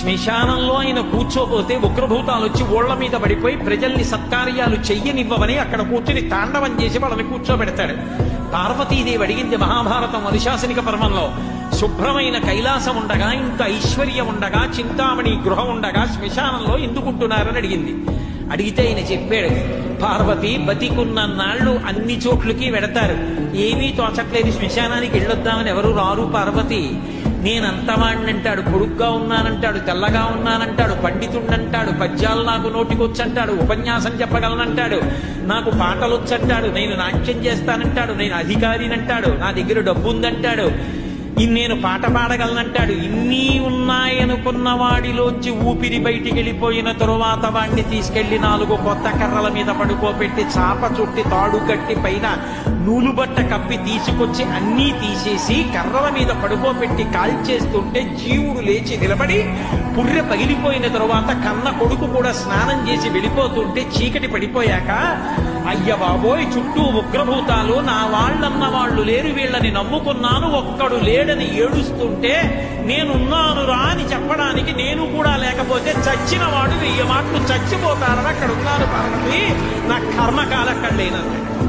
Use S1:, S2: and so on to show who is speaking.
S1: శ్మశానంలో ఆయన కూర్చోపోతే ఉగ్రభూతాలు వచ్చి ఓళ్ళ మీద పడిపోయి ప్రజల్ని సత్కార్యాలు చెయ్యనివ్వవని అక్కడ కూర్చుని తాండవం చేసి వాళ్ళని కూర్చోబెడతాడు. పార్వతీదేవి అడిగింది మహాభారతం అనుశాసనిక పర్వంలో శుభ్రమైన కైలాసం ఉండగా ఇంత ఐశ్వర్యం ఉండగా చింతామణి గృహం ఉండగా శ్మశానంలో ఎందుకుంటున్నారని అడిగింది. అడిగితే ఆయన చెప్పాడు పార్వతి బతికున్న నాళ్ళు అన్ని చోట్లకి వెడతారు. ఏమీ తోచట్లేదు శ్మశానానికి వెళ్ళొద్దామని ఎవరు రారు పార్వతి. నేనంతవాణ్ణంటాడు పొడుగ్గా ఉన్నానంటాడు తెల్లగా ఉన్నానంటాడు పండితుండంటాడు పద్యాలు నాకు నోటికొచ్చంటాడు ఉపన్యాసం చెప్పగలనంటాడు నాకు పాటలు వచ్చంటాడు నేను నాట్యం చేస్తానంటాడు నేను అధికారినంటాడు నా దగ్గర డబ్బు ఉందంటాడు ఇన్ని నేను పాట పాడగలనంటాడు ఇన్ని ఉన్నాయనుకున్న వాడిలోంచి ఊపిరి బయటికి వెళ్ళిపోయిన తరువాత వాడిని తీసుకెళ్ళి నాలుగు కొత్త కర్రల మీద పడుకోబెట్టి చాప చుట్టి తాడు కట్టి పైన నూలు బట్ట కప్పి తీసుకొచ్చి అన్నీ తీసేసి కర్రల మీద పడుకోబెట్టి కాల్చేస్తుంటే జీవుడు లేచి నిలబడి పుర్రె పగిలిపోయిన తరువాత కన్న కొడుకు కూడా స్నానం చేసి వెళ్ళిపోతుంటే చీకటి పడిపోయాక అయ్య బాబోయ్ చుట్టూ ఉగ్రభూతాలు నా వాళ్ళన్న వాళ్ళు లేరు వీళ్ళని నమ్ముకున్నాను ఒక్కడు లేడని ఏడుస్తుంటే నేనున్నాను రా అని చెప్పడానికి నేను కూడా లేకపోతే చచ్చిన వాడు వెయ్యి మాటలు చచ్చిపోతారని అక్కడ ఉన్నాను పార్వతి నా కర్మకాల అక్కడ లేనన్నాడు